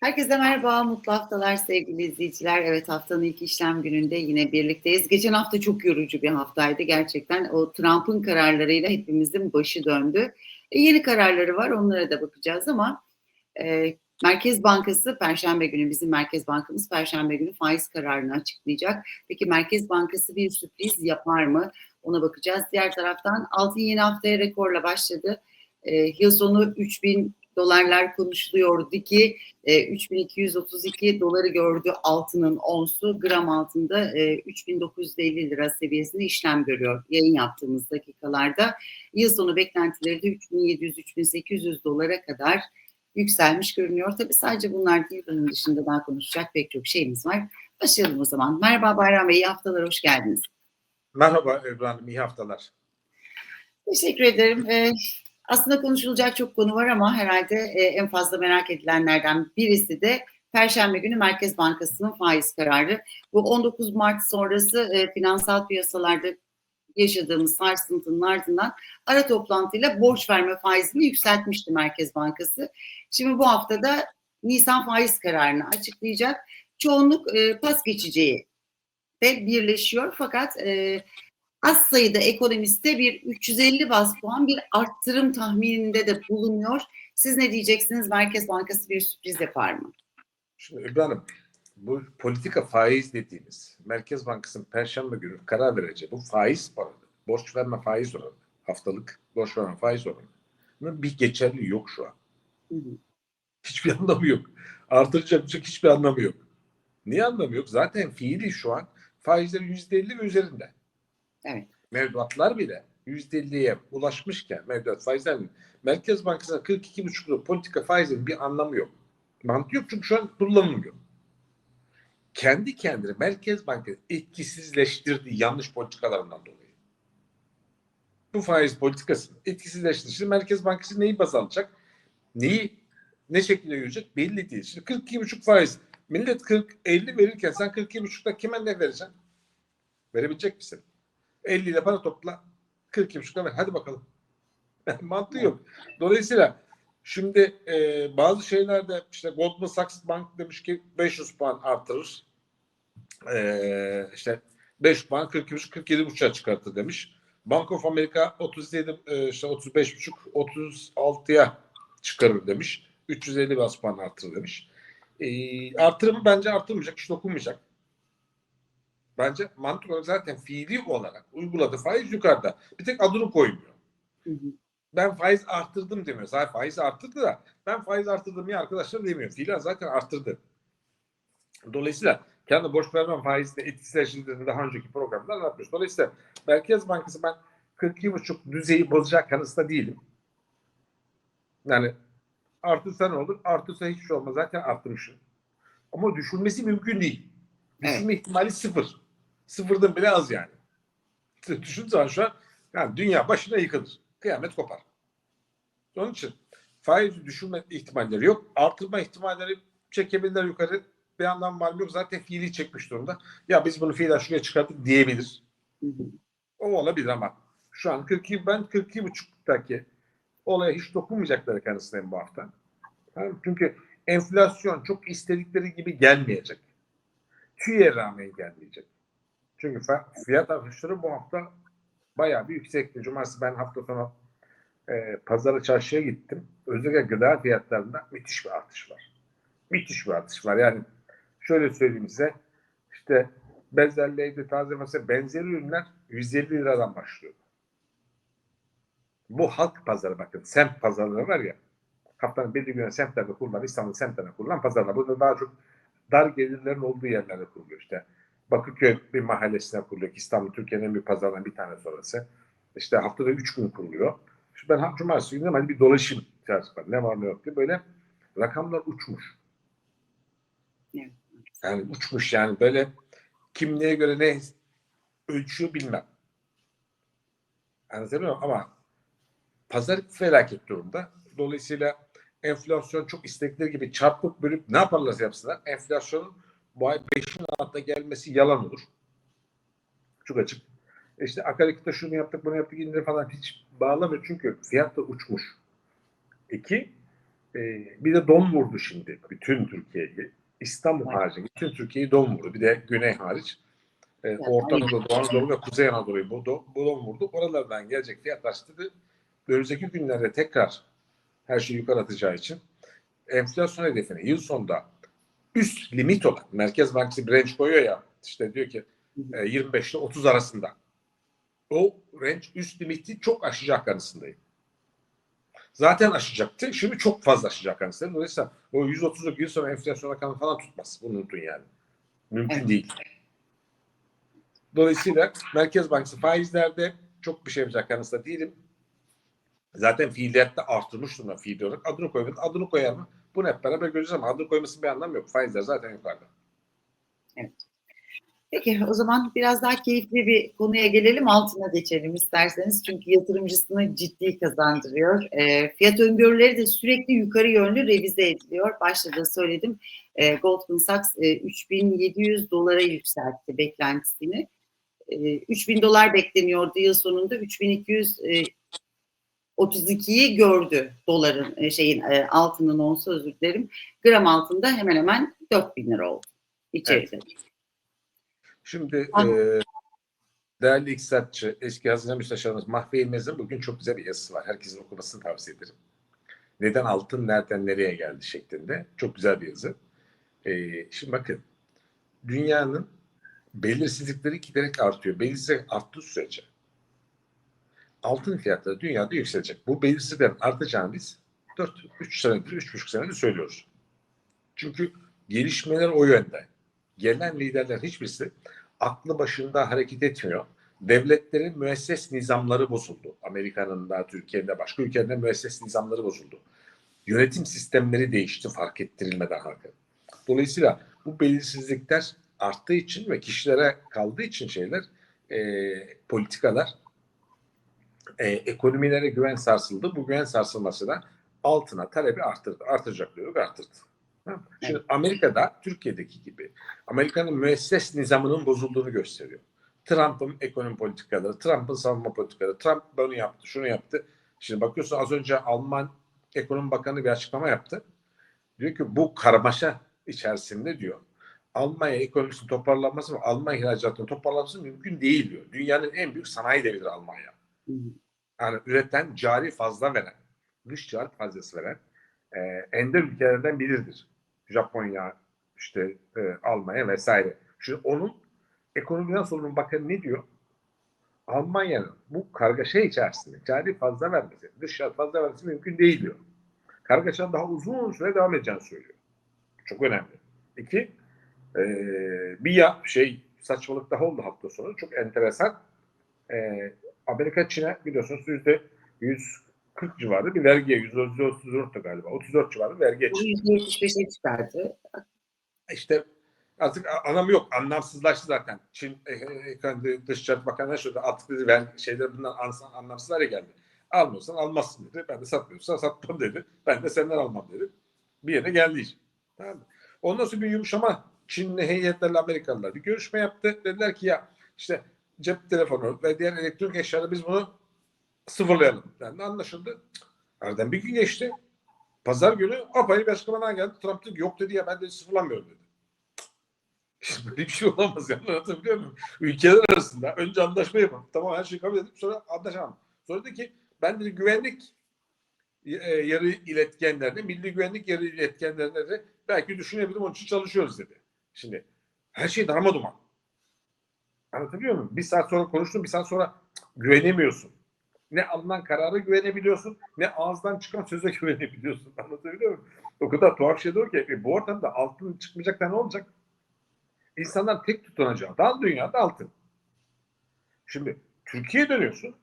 Herkese merhaba, mutlu haftalar sevgili izleyiciler. Evet haftanın ilk işlem gününde yine birlikteyiz. Geçen hafta çok yorucu bir haftaydı gerçekten. O Trump'ın kararlarıyla hepimizin başı döndü. E, yeni kararları var, onlara da bakacağız ama e, Merkez Bankası Perşembe günü, bizim Merkez Bankamız Perşembe günü faiz kararını açıklayacak. Peki Merkez Bankası bir sürpriz yapar mı? Ona bakacağız. Diğer taraftan altın yeni haftaya rekorla başladı. E, yıl sonu 3000 dolarlar konuşuluyordu ki e, 3232 doları gördü altının onsu gram altında e, 3950 lira seviyesinde işlem görüyor yayın yaptığımız dakikalarda. Yıl sonu beklentileri de 3700-3800 dolara kadar yükselmiş görünüyor. Tabii sadece bunlar değil bunun dışında daha konuşacak pek çok şeyimiz var. Başlayalım o zaman. Merhaba Bayram Bey, iyi haftalar, hoş geldiniz. Merhaba Ebru Hanım, iyi haftalar. Teşekkür ederim. Ee, aslında konuşulacak çok konu var ama herhalde e, en fazla merak edilenlerden birisi de Perşembe günü Merkez Bankası'nın faiz kararı. Bu 19 Mart sonrası e, finansal piyasalarda yaşadığımız sarsıntının ardından ara toplantıyla borç verme faizini yükseltmişti Merkez Bankası. Şimdi bu haftada Nisan faiz kararını açıklayacak. Çoğunluk e, pas geçeceği de birleşiyor fakat e, az sayıda ekonomiste bir 350 bas puan bir arttırım tahmininde de bulunuyor. Siz ne diyeceksiniz? Merkez Bankası bir sürpriz yapar mı? Şimdi Ebru Hanım, bu politika faiz dediğimiz Merkez Bankası'nın Perşembe günü karar vereceği bu faiz oranı, borç verme faiz oranı, haftalık borç verme faiz oranı bir geçerli yok şu an. Hı hı. Hiçbir anlamı yok. Artıracak hiçbir anlamı yok. Niye anlamı yok? Zaten fiili şu an faizler %50 ve üzerinde. Evet. Mevduatlar bile %50'ye ulaşmışken mevduat faizlerinin Merkez Bankası'na 42,5 politika faizinin bir anlamı yok. Mantığı yok çünkü şu an kullanılmıyor. Kendi kendine Merkez Bankası etkisizleştirdiği yanlış politikalarından dolayı. Bu faiz politikasını etkisizleştirdi. Şimdi Merkez Bankası neyi baz alacak? Neyi ne şekilde görecek belli değil. Şimdi 42,5 faiz. Millet 40 50 verirken sen 42,5'da kime ne vereceksin? Verebilecek misin? 50 ile para topla 42,5'da ver. Hadi bakalım. Mantığı yok. Dolayısıyla şimdi e, bazı şeylerde işte Goldman Sachs Bank demiş ki 500 puan artırır. E, işte 5 puan 42,5 47,5'a çıkartır demiş. Bank of America 37 e, işte 35,5 36'ya çıkarır demiş. 350 bas puan artırır demiş. E, artırımı bence artırmayacak, hiç dokunmayacak. Bence mantık olarak zaten fiili olarak uyguladığı faiz yukarıda. Bir tek adını koymuyor. Hı hı. Ben faiz arttırdım demiyor. Zaten faiz arttırdı da ben faiz arttırdım ya arkadaşlar demiyor. Fiilen zaten arttırdı. Dolayısıyla kendi borç vermem faizde etkisizleştirdiğini daha önceki programda anlatmış. Dolayısıyla Merkez Bankası ben 42,5 düzeyi bozacak kanısında değilim. Yani artırsa ne olur? Artırsa hiçbir şey olmaz. Zaten arttırmışım. Ama düşürmesi mümkün değil. Düşürme ihtimali sıfır. Sıfırdan bile az yani. Düşün zaman şu an yani dünya başına yıkılır. Kıyamet kopar. Onun için faiz düşürme ihtimalleri yok. Artırma ihtimalleri çekebilirler yukarı. Bir var mı yok. Zaten fiili çekmiş durumda. Ya biz bunu fiilen şuraya çıkarttık diyebilir. O olabilir ama şu an 42 ben 42 buçuktaki olaya hiç dokunmayacakları kanısındayım bu hafta. Çünkü enflasyon çok istedikleri gibi gelmeyecek. TÜİ'ye rağmen gelmeyecek. Çünkü fiyat artışları bu hafta bayağı bir yüksekti. Cumartesi ben hafta sonu e, pazara çarşıya gittim. Özellikle gıda fiyatlarında müthiş bir artış var. Müthiş bir artış var. Yani şöyle söyleyeyim size işte bezelyeydi, taze fasulye benzeri ürünler 150 liradan başlıyor. Bu halk pazarı bakın. Semt pazarları var ya haftanın belli günü semtlerde kurulan, İstanbul semtlerinde kurulan pazarlar. Burada daha çok dar gelirlerin olduğu yerlerde kuruluyor işte. Bakırköy bir mahallesine kuruluyor. İstanbul Türkiye'nin en büyük pazarlarından bir tane sonrası. İşte haftada üç gün kuruluyor. Şimdi ben cumartesi günü hadi bir dolaşayım çarşıda. Ne var ne yok diye böyle rakamlar uçmuş. Yani uçmuş yani böyle kim neye göre ne ölçüyor bilmem. Anlatabiliyor muyum? Ama pazar felaket durumda. Dolayısıyla enflasyon çok istekleri gibi çarpıp bölüp ne yaparlarsa yapsınlar. Enflasyonun bu ay 5'in altına gelmesi yalan olur. Çok açık. İşte akaryakıtta şunu yaptık bunu yaptık indirim falan hiç bağlamıyor. Çünkü fiyat da uçmuş. İki, e, bir de don vurdu şimdi bütün Türkiye'yi. İstanbul harici bütün Türkiye'yi don vurdu. Bir de Güney hariç. E, Orta aynen. Anadolu, Doğu Anadolu ve Kuzey Anadolu'yu bu, bu don vurdu. Oralardan gelecek fiyat arttırdı. Önümüzdeki günlerde tekrar her şeyi yukarı atacağı için enflasyon hedefini yıl sonunda üst limit olan Merkez Bankası bir range koyuyor ya işte diyor ki e, 25 ile 30 arasında. O range üst limiti çok aşacak kanısındayım. Zaten aşacaktı. Şimdi çok fazla aşacak kanısındayım. Dolayısıyla o 130'luk yıl sonra enflasyon rakamı falan tutmaz. Bunu unutun yani. Mümkün Evet. değil. Dolayısıyla Merkez Bankası faizlerde çok bir şey yapacak kanısında değilim. Zaten fiiliyatta arttırmış durumda fiil olarak. Adını koymadı. Adını koyar mı? Bunu hep beraber göreceğiz ama adını koymasının bir anlamı yok. Faizler zaten yukarıda. Peki o zaman biraz daha keyifli bir konuya gelelim altına geçelim isterseniz. Çünkü yatırımcısını ciddi kazandırıyor. E, fiyat öngörüleri de sürekli yukarı yönlü revize ediliyor. Başta da söyledim e, Goldman Sachs e, 3700 dolara yükseltti beklentisini. E, 3000 dolar bekleniyordu yıl sonunda 3200 e, 32'yi gördü doların e, şeyin e, altının onsu özür dilerim. Gram altında hemen hemen 4000 lira oldu içeride. Şimdi Ah. e, değerli iktisatçı, eski hazine müsteşarımız Mahfi İlmez'in bugün çok güzel bir yazısı var. Herkesin okumasını tavsiye ederim. Neden altın nereden nereye geldi şeklinde. Çok güzel bir yazı. E, şimdi bakın dünyanın belirsizlikleri giderek artıyor. Belirsizlik arttığı sürece altın fiyatları dünyada yükselecek. Bu belirsizliklerin artacağını biz 4, 3 senedir, 3,5 senedir söylüyoruz. Çünkü gelişmeler o yönde. Gelen liderler hiçbirisi aklı başında hareket etmiyor. Devletlerin müesses nizamları bozuldu. Amerika'nın da, Türkiye'nin de başka ülkelerde müesses nizamları bozuldu. Yönetim sistemleri değişti fark ettirilmeden halka. Dolayısıyla bu belirsizlikler arttığı için ve kişilere kaldığı için şeyler, e, politikalar, e, ekonomilere güven sarsıldı. Bu güven sarsılması da altına talebi arttırdı. Artacak diyorduk, arttırdı. Şimdi Amerika'da Türkiye'deki gibi Amerika'nın müesses nizamının bozulduğunu gösteriyor. Trump'ın ekonomi politikaları, Trump'ın savunma politikaları, Trump bunu yaptı, şunu yaptı. Şimdi bakıyorsun az önce Alman Ekonomi Bakanı bir açıklama yaptı. Diyor ki bu karmaşa içerisinde diyor Almanya ekonomisinin toparlanması ve Almanya ihracatının toparlanması mümkün değil diyor. Dünyanın en büyük sanayi devidir Almanya. Yani üreten, cari fazla veren, dış cari fazlası veren e, ender ülkelerden biridir. Japonya, işte e, Almanya vesaire. Şimdi onun ekonomiden sorumlu bakan ne diyor? Almanya'nın bu kargaşa içerisinde cari fazla vermesi, dış cari fazla vermesi mümkün değil diyor. Kargaşanın daha uzun süre devam edeceğini söylüyor. Çok önemli. İki, e, bir ya şey saçmalık daha oldu hafta sonu. Çok enteresan. E, Amerika Çin'e biliyorsunuz yüzde 140 civarı bir vergiye, 134 galiba, 34 civarı vergiye çıktı. %75'e çıkardı. İşte artık anlamı yok. Anlamsızlaştı zaten. Çin e, e, Dışişleri Bakanı şurada artık dedi ver şeyler bundan anlamsız, anlamsız hale geldi. Almıyorsan almazsın dedi. Ben de satmıyorsan satmam dedi. Ben de senden almam dedi. Bir yere geldi iş. Tamam mı? Ondan sonra bir yumuşama Çinli heyetlerle Amerikalılar bir görüşme yaptı. Dediler ki ya işte cep telefonu ve diğer elektronik eşyaları biz bunu sıfırlayalım. Yani anlaşıldı. Aradan bir gün geçti. Pazar günü apayrı bir açıklama geldi. Trump dedi yok dedi ya ben de sıfırlamıyorum dedi. Şimdi böyle bir şey olamaz yani anlatabiliyor muyum? Ülkeler arasında önce anlaşma yapalım. Tamam her şeyi kabul edip sonra anlaşamam. Sonra dedi ki ben dedi güvenlik e, yarı iletkenlerine, milli güvenlik yarı iletkenlerine de belki düşünebilirim onun için çalışıyoruz dedi. Şimdi her şey darma duman. Anlatabiliyor muyum? Bir saat sonra konuştun, bir saat sonra güvenemiyorsun. Ne alınan karara güvenebiliyorsun, ne ağızdan çıkan söze güvenebiliyorsun. Anlatabiliyor muyum? O kadar tuhaf şey o ki. E, bu ortamda altın çıkmayacak da ne olacak? İnsanlar tek tutunacağı. Dal dünyada altın. Şimdi Türkiye'ye dönüyorsun.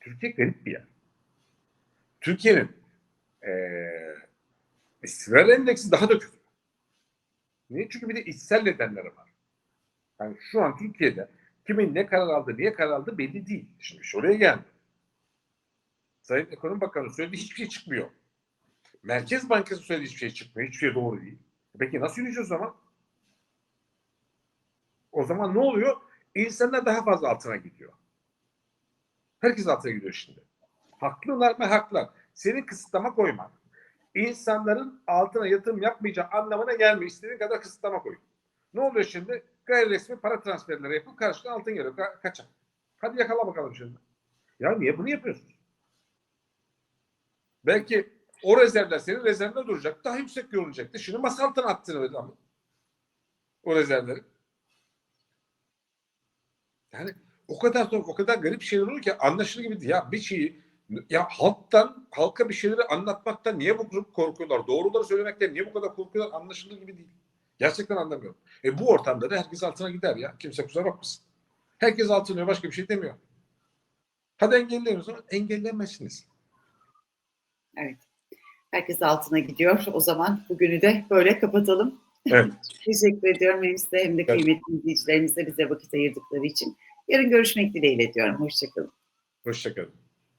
Türkiye garip bir yer. Türkiye'nin eee istikrar endeksi daha da kötü. Niye? Çünkü bir de içsel nedenleri var. Yani şu an Türkiye'de kimin ne karar aldı, niye karar aldı belli değil. Şimdi iş oraya geldi. Sayın Ekonomi Bakanı söyledi hiçbir şey çıkmıyor. Merkez Bankası söyledi hiçbir şey çıkmıyor. Hiçbir şey doğru değil. Peki nasıl yürüyeceğiz o zaman? O zaman ne oluyor? İnsanlar daha fazla altına gidiyor. Herkes altına gidiyor şimdi. Haklılar mı? Haklılar. Senin kısıtlama koyman. insanların altına yatırım yapmayacağı anlamına gelmiyor. İstediğin kadar kısıtlama koy. Ne oluyor şimdi? Gayri resmi para transferleri yapıp karşılığında altın geliyor. Ka- kaçak. Hadi yakala bakalım şimdi. Ya niye bunu yapıyorsunuz? Belki o rezervler senin rezervinde duracak. Daha yüksek görülecekti. Şimdi masa altına attın ama. O rezervleri. Yani o kadar zor, o kadar garip şeyler oluyor ki anlaşılır gibi. Ya bir şeyi ya halktan, halka bir şeyleri anlatmaktan niye bu grup korkuyorlar? Doğruları söylemekten niye bu kadar korkuyorlar? Anlaşılır gibi değil. Gerçekten anlamıyorum. E bu ortamda da herkes altına gider ya. Kimse kusura bakmasın. Herkes altına başka bir şey demiyor. Hadi engelleyin o zaman. Engellemezsiniz. Evet. Herkes altına gidiyor. O zaman bugünü de böyle kapatalım. Evet. Teşekkür ediyorum hem size hem de Evet. kıymetli izleyicilerimize bize vakit ayırdıkları için. Yarın görüşmek dileğiyle diyorum. Hoşçakalın. Hoşçakalın.